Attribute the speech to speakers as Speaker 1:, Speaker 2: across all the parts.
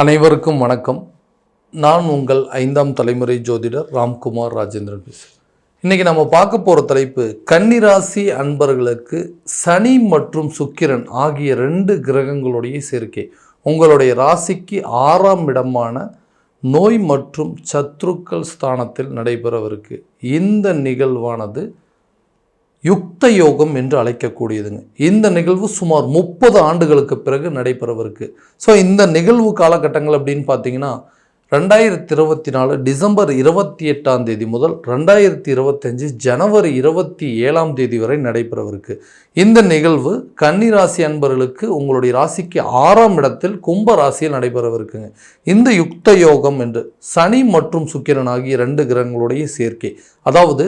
Speaker 1: அனைவருக்கும் வணக்கம். நான் உங்கள் ஐந்தாம் தலைமுறை ஜோதிடர் ராம்குமார் ராஜேந்திரன் பேசுகிறேன். இன்னைக்கு நம்ம பார்க்க போகிற தலைப்பு கன்னிராசி அன்பர்களுக்கு சனி மற்றும் சுக்கிரன் ஆகிய ரெண்டு கிரகங்களுடைய சேர்க்கை. உங்களுடைய ராசிக்கு ஆறாம் இடமான நோய் மற்றும் சத்ருக்கள் ஸ்தானத்தில் நடைபெறவிருக்கு. இந்த நிகழ்வானது யுக்த யோகம் என்று அழைக்கக்கூடியதுங்க. இந்த நிகழ்வு சுமார் முப்பது ஆண்டுகளுக்கு பிறகு நடைபெறவிருக்கு. ஸோ இந்த நிகழ்வு காலகட்டங்கள் அப்படின்னு பார்த்தீங்கன்னா ரெண்டாயிரத்தி இருபத்தி நாலு டிசம்பர் இருபத்தி எட்டாம் தேதி முதல் ரெண்டாயிரத்தி இருபத்தஞ்சு ஜனவரி இருபத்தி ஏழாம் தேதி வரை நடைபெறவிருக்கு. இந்த நிகழ்வு கன்னி ராசி அன்பர்களுக்கு உங்களுடைய ராசிக்கு ஆறாம் இடத்தில் கும்ப ராசியில் நடைபெறவிருக்குங்க. இந்த யுக்த யோகம் என்று சனி மற்றும் சுக்கிரன் ஆகிய ரெண்டு கிரகங்களுடைய சேர்க்கை. அதாவது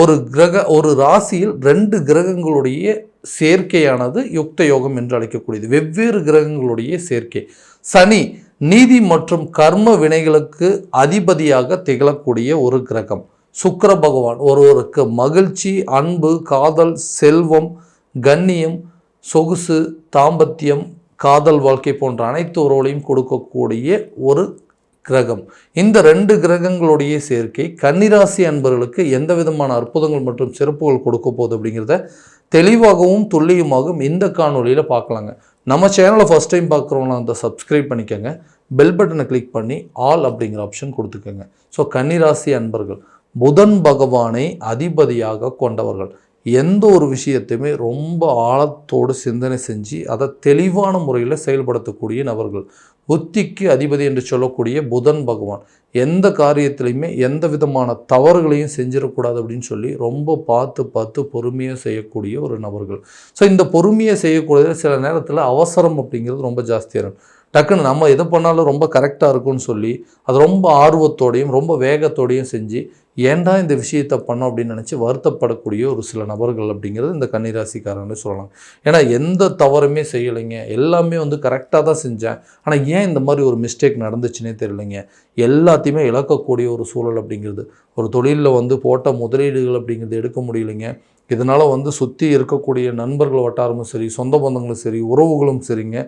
Speaker 1: ஒரு கிரக ஒரு ராசியில் ரெண்டு கிரகங்களுடைய சேர்க்கையானது யுக்த யோகம் என்று அழைக்கக்கூடியது. வெவ்வேறு கிரகங்களுடைய சேர்க்கை. சனி நீதி மற்றும் கர்ம வினைகளுக்கு அதிபதியாக திகழக்கூடிய ஒரு கிரகம். சுக்கர பகவான் ஒருவருக்கு மகிழ்ச்சி அன்பு காதல் செல்வம் கண்ணியம் சொகுசு தாம்பத்தியம் காதல் வாழ்க்கை போன்ற அனைத்து உறவுகளையும் கொடுக்கக்கூடிய ஒரு கிரகம். இந்த ரெண்டு கிரகங்களுடைய சேர்க்கை கன்னிராசி அன்பர்களுக்கு எந்த விதமான அற்புதங்கள் மற்றும் சிறப்புகள் கொடுக்க போகுது அப்படிங்கிறத தெளிவாகவும் துல்லியமாகவும் இந்த காணொலியில் பார்க்கலாங்க. நம்ம சேனலை ஃபஸ்ட் டைம் பார்க்குறவங்களாம் அந்த சப்ஸ்கிரைப் பண்ணிக்கோங்க. பெல் பட்டனை கிளிக் பண்ணி ஆல் அப்படிங்கிற ஆப்ஷன் கொடுத்துக்கோங்க. ஸோ கன்னிராசி அன்பர்கள் புதன் பகவானை அதிபதியாக கொண்டவர்கள். எந்த ஒரு விஷயத்தையுமே ரொம்ப ஆழத்தோடு சிந்தனை செஞ்சு அதை தெளிவான முறையில் செயல்படுத்தக்கூடிய நபர்கள். புத்திக்கு அதிபதி என்று சொல்லக்கூடிய புதன் பகவான். எந்த காரியத்திலையுமே எந்த விதமான தவறுகளையும் செஞ்சிடக்கூடாது அப்படின்னு சொல்லி ரொம்ப பார்த்து பார்த்து பொறுமையாக செய்யக்கூடிய ஒரு நபர்கள். ஸோ இந்த பொறுமையை செய்யக்கூடிய சில நேரத்தில் அவசரம் அப்படிங்கிறது ரொம்ப ஜாஸ்தியாக இருக்கும். டக்குன்னு நம்ம எது பண்ணாலும் ரொம்ப கரெக்டாக இருக்கும்னு சொல்லி அது ரொம்ப ஆர்வத்தோடையும் ரொம்ப வேகத்தோடையும் செஞ்சு ஏன்டா இந்த விஷயத்தை பண்ணோம் அப்படின்னு நினச்சி வருத்தப்படக்கூடிய ஒரு சில நபர்கள் அப்படிங்கிறது இந்த கன்னிராசிக்காரன்னு சொல்லலாம். ஏன்னா எந்த தவறுமே செய்யலைங்க. எல்லாமே வந்து கரெக்டாக தான் செஞ்சேன். ஆனால் ஏன் இந்த மாதிரி ஒரு மிஸ்டேக் நடந்துச்சுன்னே தெரியலைங்க. எல்லாத்தையுமே இழக்கக்கூடிய ஒரு சூழல் அப்படிங்கிறது. ஒரு தொழிலில் வந்து போட்ட முதலீடுகள் அப்படிங்கிறது எடுக்க முடியலைங்க. இதனால் வந்து சுற்றி இருக்கக்கூடிய நண்பர்கள் வட்டாரமும் சரி சொந்த பந்தங்களும் சரி உறவுகளும் சரிங்க.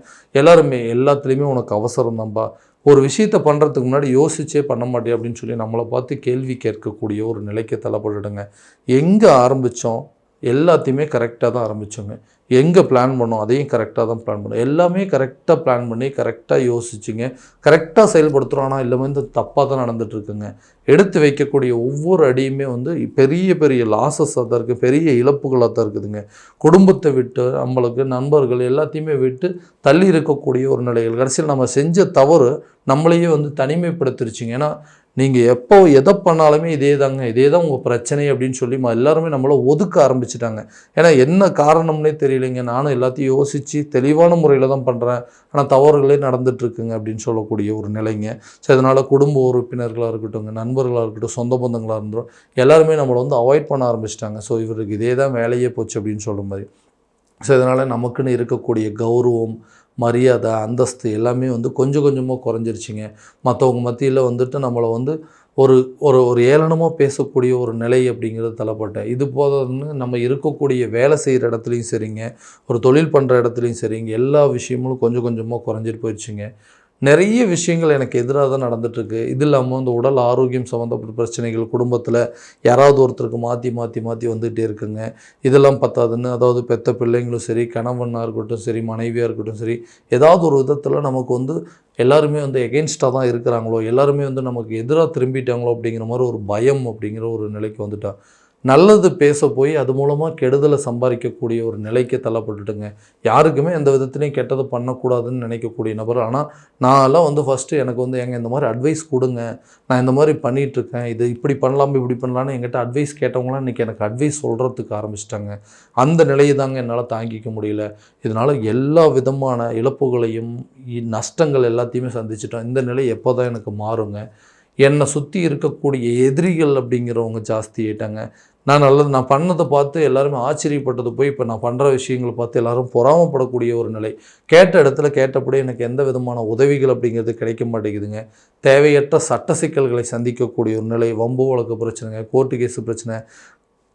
Speaker 1: எல்லாருமே எல்லாத்துலேயுமே உனக்கு அவசரம் தான்பா. ஒரு விஷயத்தை பண்ணுறதுக்கு முன்னாடி யோசிச்சே பண்ண மாட்டேன் அப்படின்னு சொல்லி நம்மளை பார்த்து கேள்வி கேட்கக்கூடிய ஒரு நிலைக்கு தள்ளப்பட்டுடுங்க. எங்கே ஆரம்பித்தோம் எல்லாத்தையுமே கரெக்டாக தான் ஆரம்பித்தோங்க எங்கே பிளான் பண்ணோம் அதையும் கரெக்டாக தான் பிளான் பண்ணோம். எல்லாமே கரெக்டாக பிளான் பண்ணி கரெக்டாக யோசிச்சுங்க. கரெக்டாக செயல்படுத்துகிறோம் ஆனால் இல்லை இந்த தப்பாக தான் நடந்துகிட்ருக்குங்க எடுத்து வைக்கக்கூடிய ஒவ்வொரு அடியுமே வந்து பெரிய பெரிய லாசஸாக தான் இருக்குது பெரிய இழப்புகளாக தான் இருக்குதுங்க. குடும்பத்தை விட்டு நம்மளுக்கு நண்பர்கள் எல்லாத்தையுமே விட்டு தள்ளி இருக்கக்கூடிய ஒரு நிலைகள். கடைசியில் நம்ம செஞ்ச தவறு நம்மளையே வந்து தனிமைப்படுத்திருச்சிங்க. ஏன்னா நீங்கள் எப்போ எதை பண்ணாலுமே இதே தாங்க இதே தான் உங்கள் பிரச்சனை அப்படின்னு சொல்லி எல்லாருமே நம்மளை ஒதுக்க ஆரம்பிச்சிட்டாங்க. ஏன்னா என்ன காரணம்னே தெரியலைங்க. நானும் எல்லாத்தையும் யோசித்து தெளிவான முறையில் தான் பண்ணுறேன் ஆனால் தவறுகளே நடந்துட்டுருக்குங்க அப்படின்னு சொல்லக்கூடிய ஒரு நிலைங்க. ஸோ இதனால் குடும்ப உறுப்பினர்களாக இருக்கட்டும்ங்க நண்பர்களாக இருக்கட்டும் சொந்த பந்தங்களாக இருந்தோம் எல்லாருமே நம்மளை வந்து அவாய்ட் பண்ண ஆரம்பிச்சிட்டாங்க. ஸோ இவருக்கு இதே தான் வேலையே போச்சு அப்படின்னு சொல்கிற மாதிரி. ஸோ இதனால் நமக்குன்னு இருக்கக்கூடிய கௌரவம் மரியாதை அந்தஸ்து எல்லாமே வந்து கொஞ்சம் கொஞ்சமாக குறைஞ்சிருச்சிங்க. மற்றவங்க மத்தியில் வந்துட்டு நம்மளை வந்து ஒரு ஒரு ஒரு ஏளனமாக பேசக்கூடிய ஒரு நிலை அப்படிங்கிறது தலைப்பட்டேன் இது போதும்னு நம்ம இருக்கக்கூடிய வேலை செய்கிற இடத்துலையும் சரிங்க. ஒரு தொழில் பண்ணுற இடத்துலையும் சரிங்க. எல்லா விஷயங்களும் கொஞ்சம் கொஞ்சமாக குறைஞ்சிட்டு போயிடுச்சுங்க நிறைய விஷயங்கள் எனக்கு எதிராக தான் நடந்துட்டுருக்கு. இது இல்லாமல் இந்த உடல் ஆரோக்கியம் சம்மந்தப்பட்ட பிரச்சனைகள் குடும்பத்தில் யாராவது ஒருத்தருக்கு மாற்றி மாற்றி மாற்றி வந்துகிட்டே இருக்குங்க. இதெல்லாம் பத்தாதுன்னு அதாவது பெத்த பிள்ளைங்களும் சரி கணவனாக இருக்கட்டும் சரி மனைவியாக இருக்கட்டும் சரி ஏதாவது ஒரு விதத்தில் நமக்கு வந்து எல்லாருமே வந்து எகெயின்ஸ்டாக தான் இருக்கிறாங்களோ எல்லாருமே வந்து நமக்கு எதிராக திரும்பிட்டாங்களோ அப்படிங்கிற மாதிரி ஒரு பயம் அப்படிங்கிற ஒரு நிலைக்கு வந்துட்டான் நல்லது பேச போய் அது மூலமாக கெடுதலை சம்பாதிக்கக்கூடிய ஒரு நிலைக்கு தள்ளப்பட்டுட்டுங்க. யாருக்குமே எந்த விதத்துலையும் கெட்டது பண்ணக்கூடாதுன்னு நினைக்கக்கூடிய நபர். ஆனால் நான்லாம் வந்து ஃபஸ்ட்டு எனக்கு வந்து எங்கள் இந்த மாதிரி அட்வைஸ் கொடுங்க. நான் இந்த மாதிரி பண்ணிகிட்ருக்கேன் இது இப்படி பண்ணலாம் இப்படி பண்ணலான்னு எங்கிட்ட அட்வைஸ் கேட்டவங்களாம் இன்றைக்கி எனக்கு அட்வைஸ் சொல்கிறதுக்கு ஆரம்பிச்சிட்டாங்க. அந்த நிலையை தாங்க என்னால் தாங்கிக்க முடியல. இதனால் எல்லா விதமான இழப்புகளையும் நஷ்டங்கள் எல்லாத்தையுமே சந்திச்சிட்டோம். இந்த நிலை எப்போ தான் எனக்கு மாறுங்க. என்னை சுற்றி இருக்கக்கூடிய எதிரிகள் அப்படிங்கிறவங்க ஜாஸ்தி ஆயிட்டாங்க. நான் நல்லது நான் பண்ணதை பார்த்து எல்லாருமே ஆச்சரியப்பட்டது போய் இப்போ நான் பண்ணுற விஷயங்களை பார்த்து எல்லாரும் பொறாமப்படக்கூடிய ஒரு நிலை. கேட்ட இடத்துல கேட்டபடி எனக்கு எந்த விதமான உதவிகள் அப்படிங்கிறது கிடைக்க மாட்டேங்குதுங்க. தேவையற்ற சட்ட சிக்கல்களை சந்திக்கக்கூடிய ஒரு நிலை வம்பு வழக்கு பிரச்சனைங்க கோர்ட்டு கேஸ் பிரச்சனை.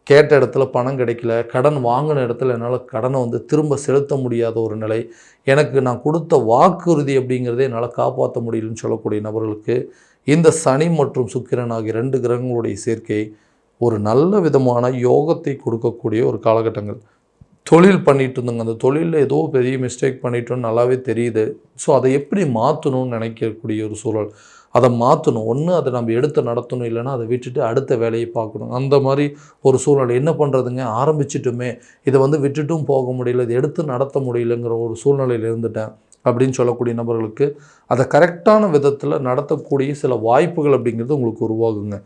Speaker 1: கேட்ட இடத்துல பணம் கிடைக்கல கடன் வாங்கின இடத்துல என்னால் கடனை வந்து திரும்ப செலுத்த முடியாத ஒரு நிலை. எனக்கு நான் கொடுத்த வாக்குறுதி அப்படிங்கிறதே என்னால் காப்பாற்ற முடியலன்னு சொல்லக்கூடிய நபர்களுக்கு இந்த சனி மற்றும் சுக்கிரன் ஆகிய ரெண்டு கிரகங்களுடைய சேர்க்கை ஒரு நல்ல விதமான யோகத்தை கொடுக்கக்கூடிய ஒரு காலகட்டங்கள். தொழில் பண்ணிட்டு இருந்தோங்க அந்த தொழிலில் ஏதோ பெரிய மிஸ்டேக் பண்ணிட்டோன்னு நல்லாவே தெரியுது. ஸோ அதை எப்படி மாற்றணும்னு நினைக்கக்கூடிய ஒரு சூழல். அதை மாற்றணும் ஒன்று அதை நம்ம எடுத்து நடத்தணும். இல்லைன்னா அதை விட்டுட்டு அடுத்த வேலையை பார்க்கணும். அந்த மாதிரி ஒரு சூழ்நிலை என்ன பண்ணுறதுங்க ஆரம்பிச்சிட்டுமே. இதை வந்து விட்டுட்டும் போக முடியல. இதை எடுத்து நடத்த முடியலங்கிற ஒரு சூழ்நிலையில் இருந்துட்டேன் அப்படின்னு சொல்லக்கூடிய நபர்களுக்கு அதை கரெக்டான விதத்தில் நடத்தக்கூடிய சில வாய்ப்புகள் அப்படிங்கிறது உங்களுக்கு உருவாகுங்க.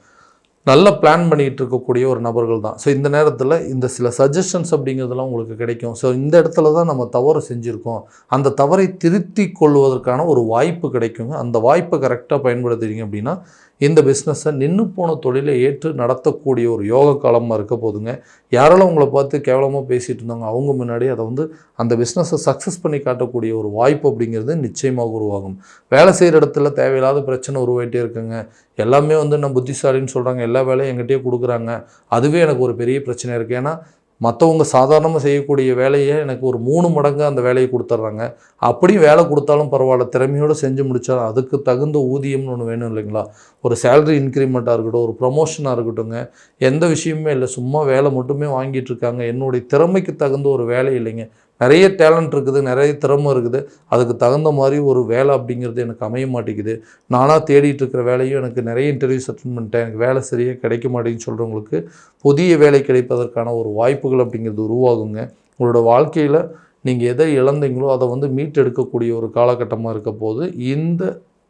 Speaker 1: நல்ல பிளான் பண்ணிகிட்டு இருக்கக்கூடிய ஒரு நபர்கள் தான். ஸோ இந்த நேரத்தில் இந்த சில சஜஷன்ஸ் அப்படிங்கிறதுலாம் உங்களுக்கு கிடைக்கும். ஸோ இந்த இடத்துல தான் நம்ம தவறு செஞ்சுருக்கோம். அந்த தவறை திருத்தி கொள்வதற்கான ஒரு வாய்ப்பு கிடைக்குங்க. அந்த வாய்ப்பை கரெக்டாக பயன்படுத்துகிறீங்க அப்படின்னா இந்த பிஸ்னஸை நின்று போன தொழிலை ஏற்று நடத்தக்கூடிய ஒரு யோக காலமாக இருக்க போதுங்க. யாரெல்லாம் உங்களை பார்த்து கேவலமாக பேசிகிட்டு இருந்தாங்க அவங்க முன்னாடி அதை வந்து அந்த பிஸ்னஸை சக்ஸஸ் பண்ணி காட்டக்கூடிய ஒரு வாய்ப்பு அப்படிங்கிறது நிச்சயமாக உருவாகும். வேலை செய்கிற இடத்துல தேவையில்லாத பிரச்சனை உருவாகிட்டே இருக்குங்க. எல்லாமே வந்து நான் புத்திசாலின்னு சொல்கிறாங்க எல்லா வேலையும் எங்கிட்டயே கொடுக்குறாங்க. அதுவே எனக்கு ஒரு பெரிய பிரச்சனை இருக்குது ஏன்னா மற்றவங்க சாதாரணமாக செய்யக்கூடிய வேலையை எனக்கு ஒரு மூணு மடங்கு அந்த வேலையை கொடுத்துட்றாங்க. அப்படியும் வேலை கொடுத்தாலும் பரவாயில்ல திறமையோடு செஞ்சு முடித்தா அதுக்கு தகுந்த ஊதியம்னு ஒன்று வேணும் இல்லைங்களா? ஒரு சேலரி இன்க்ரிமெண்ட்டாக இருக்கட்டும் ஒரு ப்ரமோஷனாக இருக்கட்டும்ங்க. எந்த விஷயமுமே இல்லை சும்மா வேலை மட்டுமே வாங்கிட்டு இருக்காங்க. என்னுடைய திறமைக்கு தகுந்த ஒரு வேலை இல்லைங்க. நிறைய டேலண்ட் இருக்குது நிறைய திறமை இருக்குது. அதுக்கு தகுந்த மாதிரி ஒரு வேலை அப்படிங்கிறது எனக்கு அமைய மாட்டேங்குது. நானாக தேடிட்டு இருக்கிற வேலையும் எனக்கு நிறைய இன்டர்வியூஸ் அட்டன் பண்ணிட்டேன். எனக்கு வேலை சரியாக கிடைக்க மாட்டேங்குன்னு சொல்கிறவங்களுக்கு புதிய வேலை கிடைப்பதற்கான ஒரு வாய்ப்புகள் அப்படிங்கிறது உருவாகுங்க. உங்களோட வாழ்க்கையில் நீங்கள் எதை இழந்தீங்களோ அதை வந்து மீட்டெடுக்கக்கூடிய ஒரு காலகட்டமாக இருக்க போது இந்த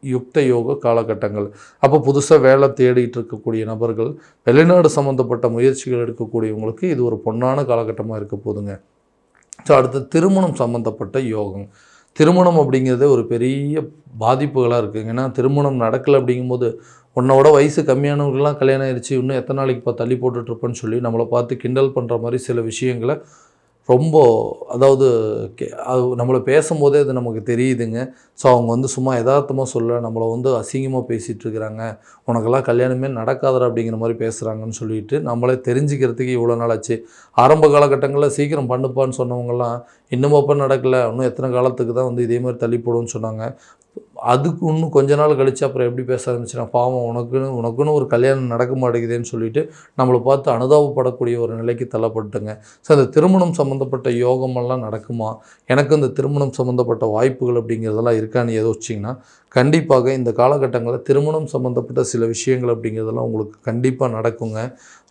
Speaker 1: யுக்த யோக காலகட்டங்கள். அப்போ புதுசாக வேலை தேடிட்டு இருக்கக்கூடிய நபர்கள் வெளிநாடு சம்மந்தப்பட்ட முயற்சிகள் எடுக்கக்கூடியவங்களுக்கு இது ஒரு பொன்னான காலகட்டமாக இருக்க போதுங்க. ஸோ அடுத்து திருமணம் சம்மந்தப்பட்ட யோகம். திருமணம் அப்படிங்கிறது ஒரு பெரிய பாதிப்புகளாக இருக்குங்க. ஏன்னா திருமணம் நடக்கலை அப்படிங்கும்போது உன்னோட வயசு கம்மியானவர்கள்லாம் கல்யாணம் ஆயிடுச்சு இன்னும் எத்தனை நாளைக்கு இப்போ தள்ளி போட்டுட்ருப்பேன்னு சொல்லி நம்மளை பார்த்து கிண்டல் பண்ணுற மாதிரி சில விஷயங்களை ரொம்ப அதாவது கே- அது நம்மளை பேசும்போதே அது நமக்கு தெரியுதுங்க. ஸோ அவங்க வந்து சும்மா யதார்த்தமாக சொல்ல நம்மளை வந்து அசிங்கமாக பேசிகிட்டு இருக்கிறாங்க உனக்கெல்லாம் கல்யாணமே நடக்காதடா அப்படிங்கிற மாதிரி பேசுகிறாங்கன்னு சொல்லிட்டு நம்மளே தெரிஞ்சுக்கிறதுக்கு இவ்வளோ நாள் ஆச்சு. ஆரம்ப காலகட்டங்களில் சீக்கிரம் பண்ணுப்பான்னு சொன்னவங்கலாம் இன்னும் அப்போ நடக்கலை. இன்னும் எத்தனை காலத்துக்கு தான் வந்து இதே மாதிரி தள்ளி போடுன்னு சொன்னாங்க. அதுக்கு இன்னும் கொஞ்ச நாள் கழிச்சு அப்புறம் எப்படி பேச ஆரம்பிச்சிடும் பாவம் உனக்குன்னு உனக்குன்னு ஒரு கல்யாணம் நடக்க மாட்டேங்குதுன்னு சொல்லிட்டு நம்மளை பார்த்து அனுதாபப்படக்கூடிய ஒரு நிலைக்கு தள்ளப்பட்டுங்க ஸோ அந்த திருமணம் சம்மந்தப்பட்ட யோகமெல்லாம் நடக்குமா? எனக்கு இந்த திருமணம் சம்மந்தப்பட்ட வாய்ப்புகள் அப்படிங்கிறதெல்லாம் இருக்கான்னு ஏதோ வச்சிங்கன்னா கண்டிப்பாக இந்த காலகட்டங்களில் திருமணம் சம்மந்தப்பட்ட சில விஷயங்கள் அப்படிங்கிறதெல்லாம் உங்களுக்கு கண்டிப்பாக நடக்குங்க.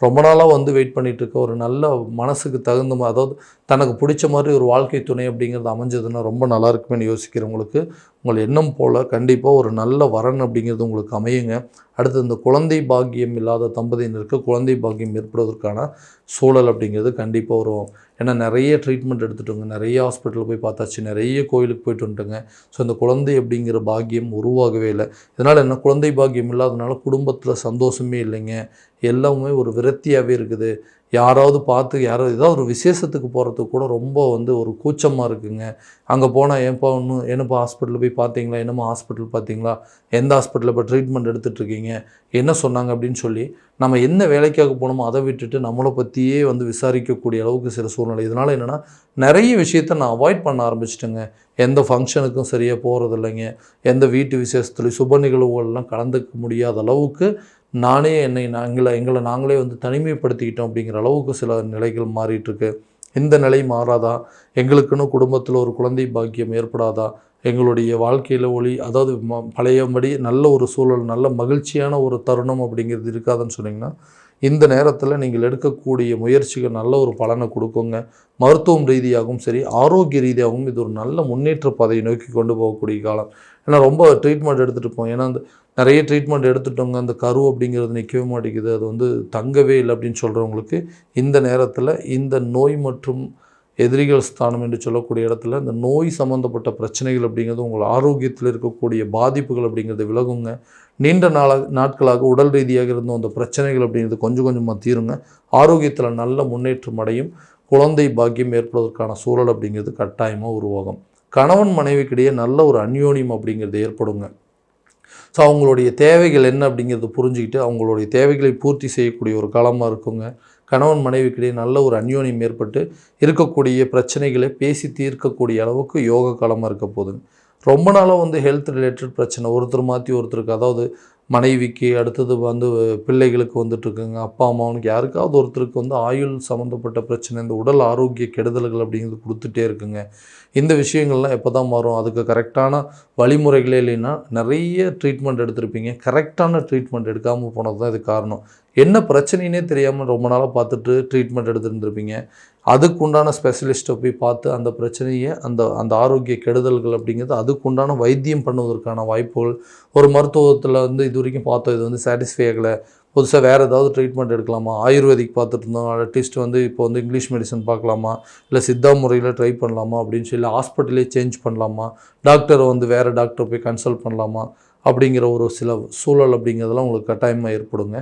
Speaker 1: ரொம்ப நாளாக வந்து வெயிட் பண்ணிகிட்டு இருக்க ஒரு நல்ல மனசுக்கு தகுந்த அதாவது தனக்கு பிடிச்ச மாதிரி ஒரு வாழ்க்கை துணை அப்படிங்கிறது அமைஞ்சதுன்னா ரொம்ப நல்லா இருக்குமேன்னு யோசிக்கிறவங்களுக்கு உங்கள் எண்ணம் போல் கண்டிப்பாக ஒரு நல்ல வரன் அப்படிங்கிறது உங்களுக்கு அமையுங்க. அடுத்து இந்த குழந்தை பாக்கியம் இல்லாத தம்பதியினருக்கு குழந்தை பாக்கியம் ஏற்படுவதற்கான சூழல் அப்படிங்கிறது கண்டிப்பாக வரும். ஏன்னா நிறைய ட்ரீட்மெண்ட் எடுத்துட்டோங்க. நிறைய ஹாஸ்பிட்டல் போய் பார்த்தாச்சு. நிறைய கோயிலுக்கு போயிட்டு வந்துட்டோங்க. ஸோ அந்த குழந்தை அப்படிங்கிற பாக்கியம் உருவாகவே இல்லை. இதனால் என்ன குழந்தை பாக்கியம் இல்லாதனால குடும்பத்தில் சந்தோஷமே இல்லைங்க. எல்லாமே ஒரு விரக்தியாகவே இருக்குது. யாராவது பார்த்து யாராவது ஏதாவது ஒரு விசேஷத்துக்கு போகிறதுக்கு கூட ரொம்ப வந்து ஒரு கூச்சமாக இருக்குங்க. அங்கே போனால் ஏன்ப்பா ஒன்றும் என்னப்பா ஹாஸ்பிட்டலில் போய் பார்த்தீங்களா? என்னம்மா ஹாஸ்பிட்டல் பார்த்தீங்களா? எந்த ஹாஸ்பிட்டலில் இப்போ ட்ரீட்மெண்ட் எடுத்துகிட்ருக்கீங்க என்ன சொன்னாங்க அப்படின்னு சொல்லி நம்ம என்ன வேலைக்காக போனோமோ அதை விட்டுட்டு நம்மளை பற்றியே வந்து விசாரிக்கக்கூடிய அளவுக்கு சில சூழ்நிலை. இதனால் என்னென்னா நிறைய விஷயத்த நான் அவாய்ட் பண்ண ஆரம்பிச்சிட்டேங்க. எந்த ஃபங்க்ஷனுக்கும் சரியாக போகிறதில்லைங்க எந்த வீட்டு விசேஷத்துலேயும் சுப நிகழ்வுகள்லாம் கலந்துக்க முடியாத அளவுக்கு நானே என்னை எங்களை எங்களை நாங்களே வந்து தனிமைப்படுத்திக்கிட்டோம் அப்படிங்கிற அளவுக்கு சில நிலைகள் மாறிட்டுருக்கு. இந்த நிலை மாறாதா? எங்களுக்குன்னு குடும்பத்தில் ஒரு குழந்தை பாக்கியம் ஏற்படாதா? எங்களுடைய வாழ்க்கையில் ஒளி அதாவது ம பழையபடி நல்ல ஒரு சூழல் நல்ல மகிழ்ச்சியான ஒரு தருணம் அப்படிங்கிறது இருக்காதுன்னு சொன்னீங்கன்னா இந்த நேரத்தில் நீங்கள் எடுக்கக்கூடிய முயற்சிகள் நல்ல ஒரு பலனை கொடுக்குங்க. மருத்துவம் ரீதியாகவும் சரி ஆரோக்கிய ரீதியாகவும் இது ஒரு நல்ல முன்னேற்ற பாதையை நோக்கி கொண்டு போகக்கூடிய காலம். ஏன்னா ரொம்ப ட்ரீட்மெண்ட் எடுத்துகிட்டு இருப்போம் ஏன்னா அந்த நிறைய ட்ரீட்மெண்ட் எடுத்துட்டோங்க அந்த கரு அப்படிங்கிறது நிற்கவே மாட்டேங்குது. அது வந்து தங்கவே இல்லை அப்படின்னு சொல்கிறவங்களுக்கு இந்த நேரத்தில் இந்த நோய் மற்றும் எதிரிகள் ஸ்தானம் என்று சொல்லக்கூடிய இடத்துல இந்த நோய் சம்மந்தப்பட்ட பிரச்சனைகள் அப்படிங்கிறது உங்கள் ஆரோக்கியத்தில் இருக்கக்கூடிய பாதிப்புகள் அப்படிங்கிறது விலகுங்க. நீண்ட நாளாக நாட்களாக உடல் ரீதியாக இருந்தும் அந்த பிரச்சனைகள் அப்படிங்கிறது கொஞ்சம் கொஞ்சமாக தீருங்க. ஆரோக்கியத்தில் நல்ல முன்னேற்றம் அடையும். குழந்தை பாக்கியம் ஏற்படுவதற்கான சூழல் அப்படிங்கிறது கட்டாயமாக உருவாகும். கணவன் மனைவிக்கிடையே நல்ல ஒரு அந்யோன்யம் அப்படிங்கிறது ஏற்படுங்க. ஸோ அவங்களுடைய தேவைகள் என்ன அப்படிங்கிறத புரிஞ்சுக்கிட்டு அவங்களுடைய தேவைகளை பூர்த்தி செய்யக்கூடிய ஒரு காலமாக இருக்குங்க. கணவன் மனைவிக்கிடையே நல்ல ஒரு அந்யோன்யம் ஏற்பட்டு இருக்கக்கூடிய பிரச்சனைகளை பேசி தீர்க்கக்கூடிய அளவுக்கு யோக காலமாக இருக்க போகுதுங்க. ரொம்ப நாளாக வந்து ஹெல்த் ரிலேட்டட் பிரச்சனை ஒருத்தர் மாற்றி ஒருத்தருக்கு அதாவது மனைவிக்கு அடுத்தது வந்து பிள்ளைகளுக்கு வந்துட்டுருக்குங்க. அப்பா அம்மாவனுக்கு யாருக்காவது ஒருத்தருக்கு வந்து ஆயுள் சம்மந்தப்பட்ட பிரச்சனை இந்த உடல் ஆரோக்கிய கெடுதல்கள் அப்படிங்கிறது கொடுத்துட்டே இருக்குங்க. இந்த விஷயங்கள்லாம் எப்போ தான் மாறும்? அதுக்கு கரெக்டான வழிமுறைகளே இல்லைன்னா நிறைய ட்ரீட்மெண்ட் எடுத்திருப்பீங்க. கரெக்டான ட்ரீட்மெண்ட் எடுக்காமல் போனது தான் இது காரணம். என்ன பிரச்சனைனே தெரியாமல் ரொம்ப நாளாக பார்த்துட்டு ட்ரீட்மெண்ட் எடுத்துருந்துருப்பீங்க. அதுக்குண்டான ஸ்பெஷலிஸ்ட்டை போய் பார்த்து அந்த பிரச்சனையை அந்த அந்த ஆரோக்கிய கெடுதல்கள் அப்படிங்கிறது அதுக்குண்டான வைத்தியம் பண்ணுவதற்கான வாய்ப்புகள். ஒரு மருத்துவத்தில் வந்து இது வரைக்கும் பார்த்தோம் இது வந்து சாட்டிஸ்ஃபை ஆகலை. புதுசாக வேறு ஏதாவது ட்ரீட்மெண்ட் எடுக்கலாமா? ஆயுர்வேதிக் பார்த்துட்டு இருந்தோம். அட்லீஸ்ட் வந்து இப்போ வந்து இங்கிலீஷ் மெடிசன் பார்க்கலாமா? இல்லை சித்தா முறையில் ட்ரை பண்ணலாமா? அப்படின்னு சொல்லி ஹாஸ்பிட்டலே சேஞ்ச் பண்ணலாமா? டாக்டரை வந்து வேறு டாக்டர் போய் கன்சல்ட் பண்ணலாமா? அப்படிங்கிற ஒரு சில சூழல் அப்படிங்கிறதெல்லாம் உங்களுக்கு கட்டாயமாக ஏற்படுங்க.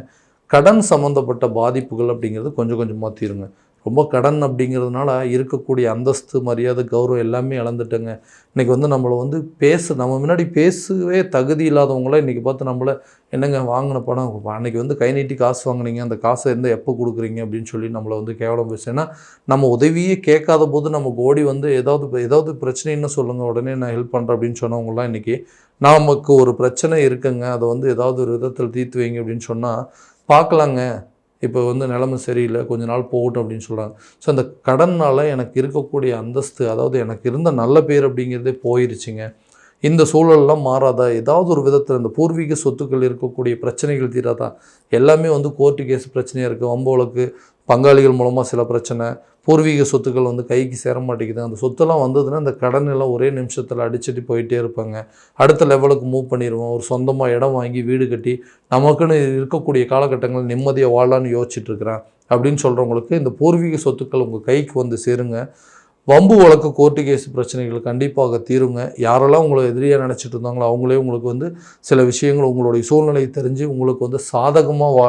Speaker 1: கடன் சம்மந்தப்பட்ட பாதிப்புகள் அப்படிங்கிறது கொஞ்சம் கொஞ்சமாக தீருங்க. ரொம்ப கடன் அப்படிங்கிறதுனால இருக்கக்கூடிய அந்தஸ்து மரியாதை கௌரவம் எல்லாமே இழந்துட்டேங்க. இன்றைக்கி வந்து நம்மளை வந்து பேச நம்ம முன்னாடி பேசவே தகுதி இல்லாதவங்களாம் இன்றைக்கி பார்த்து நம்மளை என்னங்க வாங்கின பணம்? அன்றைக்கி வந்து கை நீட்டி காசு வாங்குனீங்க அந்த காசை எந்த எப்போ கொடுக்குறீங்க அப்படின்னு சொல்லி நம்மளை வந்து கேவலம் பேச நம்ம உதவியே கேட்காத போது நம்ம ஓடி வந்து ஏதாவது ஏதாவது பிரச்சனைன்னு சொல்லுங்கள் உடனே நான் ஹெல்ப் பண்ணுறேன் அப்படின்னு சொன்னவங்களாம் இன்றைக்கி நமக்கு ஒரு பிரச்சனை இருக்குங்க. அதை வந்து ஏதாவது ஒரு விதத்தில் தீர்த்து வைங்க அப்படின்னு சொன்னால் பார்க்கலாங்க. இப்போ வந்து நிலைமை சரியில்லை கொஞ்ச நாள் போகட்டும் அப்படின்னு சொல்கிறாங்க ஸோ அந்த கடனால் எனக்கு இருக்கக்கூடிய அந்தஸ்து அதாவது எனக்கு இருந்த நல்ல பேர் அப்படிங்கிறதே போயிருச்சுங்க. இந்த சூழல்லாம் மாறாதா? ஏதாவது ஒரு விதத்தில் இந்த பூர்வீக சொத்துக்கள் இருக்கக்கூடிய பிரச்சனைகள் தீராதா? எல்லாமே வந்து கோர்ட்டு கேஸ் பிரச்சனையாக இருக்குது வம்போலுக்கு பங்காளிகள் மூலமாக சில பிரச்சனை பூர்வீக சொத்துக்கள் வந்து கைக்கு சேர மாட்டேங்குது. அந்த சொத்தெல்லாம் வந்ததுன்னா அந்த கடன் எல்லாம் ஒரே நிமிஷத்தில் அடிச்சுட்டு போயிட்டே இருப்பாங்க. அடுத்த லெவலுக்கு மூவ் பண்ணிடுவோம் ஒரு சொந்தமாக இடம் வாங்கி வீடு கட்டி நமக்குன்னு இருக்கக்கூடிய காலகட்டங்கள் நிம்மதியாக வாழலான்னு யோசிச்சுட்ருக்கிறேன் அப்படின்னு சொல்கிறவங்களுக்கு இந்த பூர்வீக சொத்துக்கள் உங்கள் கைக்கு வந்து சேருங்க. வம்பு வழக்கு கோர்ட்டு கேஸ் பிரச்சனைகள் கண்டிப்பாக தீருங்க. யாரெல்லாம் உங்களை எதிரியாக நினச்சிட்டு இருந்தாங்களோ அவங்களே உங்களுக்கு வந்து சில விஷயங்கள் உங்களுடைய சூழ்நிலையை தெரிஞ்சு உங்களுக்கு வந்து சாதகமாக வா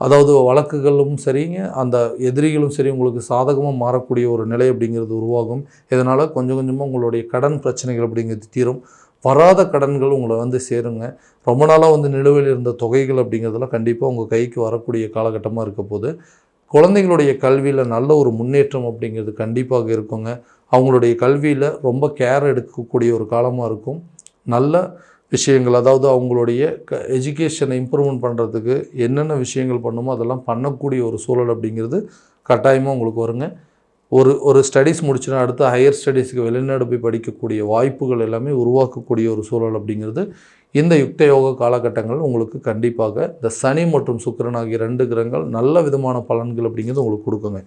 Speaker 1: அதாவது வழக்குகளும் சரிங்க அந்த எதிரிகளும் சரி உங்களுக்கு சாதகமாக மாறக்கூடிய ஒரு நிலை அப்படிங்கிறது உருவாகும். இதனால் கொஞ்சம் கொஞ்சமாக உங்களுடைய கடன் பிரச்சனைகள் அப்படிங்கிறது தீரும். வராத கடன்கள் உங்களை வந்து சேருங்க. ரொம்ப நாளாக வந்து நிலுவையில் இருந்த தொகைகள் அப்படிங்கிறதுலாம் கண்டிப்பாக உங்கள் கைக்கு வரக்கூடிய காலகட்டமாக இருக்க போது குழந்தைங்களுடைய கல்வியில் நல்ல ஒரு முன்னேற்றம் அப்படிங்கிறது கண்டிப்பாக இருக்குங்க. அவங்களுடைய கல்வியில் ரொம்ப கேர் எடுக்கக்கூடிய ஒரு காலமாக இருக்கும். நல்ல விஷயங்கள் அதாவது அவங்களுடைய க எஜுகேஷனை இம்ப்ரூவ்மெண்ட் பண்ணுறதுக்கு என்னென்ன விஷயங்கள் பண்ணுமோ அதெல்லாம் பண்ணக்கூடிய ஒரு சூழல் அப்படிங்கிறது கட்டாயமாக உங்களுக்கு வருங்க. ஒரு ஒரு ஸ்டடீஸ் முடிச்சுனா அடுத்து ஹையர் ஸ்டடீஸ்க்கு வெளிநாடு போய் படிக்கக்கூடிய வாய்ப்புகள் எல்லாமே உருவாக்கக்கூடிய ஒரு சூழல் அப்படிங்கிறது இந்த யுக்த யோக காலகட்டங்கள் உங்களுக்கு கண்டிப்பாக இந்த சனி மற்றும் சுக்கரன் ஆகிய ரெண்டு கிரகங்கள் நல்ல விதமான பலன்கள் அப்படிங்கிறது உங்களுக்கு கொடுக்குங்க.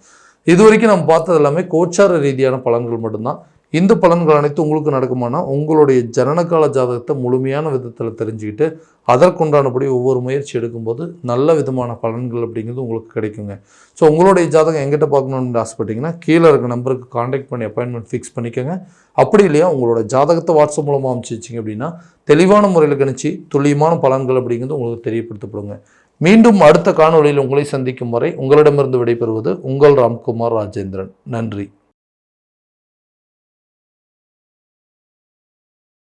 Speaker 1: இது வரைக்கும் நம்ம பார்த்தது எல்லாமே கோச்சார ரீதியான பலன்கள் மட்டும்தான். இந்த பலன்கள் அனைத்து உங்களுக்கு நடக்குமானா உங்களுடைய ஜனனகால ஜாதகத்தை முழுமையான விதத்தில் தெரிஞ்சுக்கிட்டு அதற்குண்டானபடி ஒவ்வொரு முயற்சி எடுக்கும்போது நல்ல விதமான பலன்கள் அப்படிங்கிறது உங்களுக்கு கிடைக்குங்க. ஸோ உங்களுடைய ஜாதகம் எங்கிட்ட பார்க்கணுன்னு ஆசைப்பட்டீங்கன்னா கீழே இருக்க நம்பருக்கு காண்டாக்ட் பண்ணி அப்பாயின்மெண்ட் ஃபிக்ஸ் பண்ணிக்கோங்க. அப்படி இல்லையா உங்களோட ஜாதகத்தை வாட்ஸ்அப் மூலமாக அனுப்பிச்சு வச்சிங்க அப்படின்னா தெளிவான முறையில் கணிச்சு துல்லியமான பலன்கள் அப்படிங்கிறது உங்களுக்கு தெரியப்படுத்தப்படுங்க. மீண்டும் அடுத்த காணொலியில் உங்களை சந்திக்கும் வரை உங்களிடமிருந்து விடைபெறுவது உங்கள் ராம்குமார் ராஜேந்திரன். நன்றி.